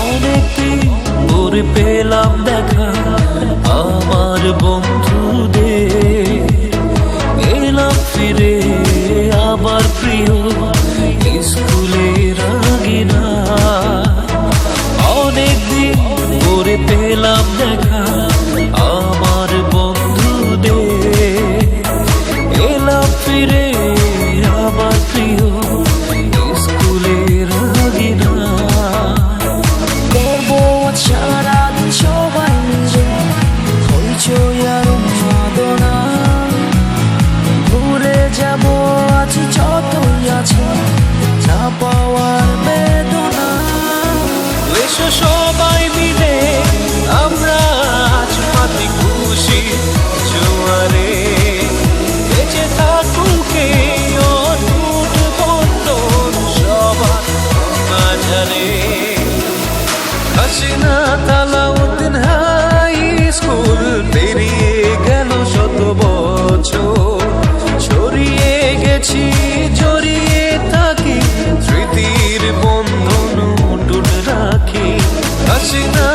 অনেকদিন পরে পেলাম দেখা। আমার বন্ধু বছর ছড়িয়ে গেছি জড়িয়ে থাকি স্মৃতির বন্ধন মুটুট রাখি। হাসি না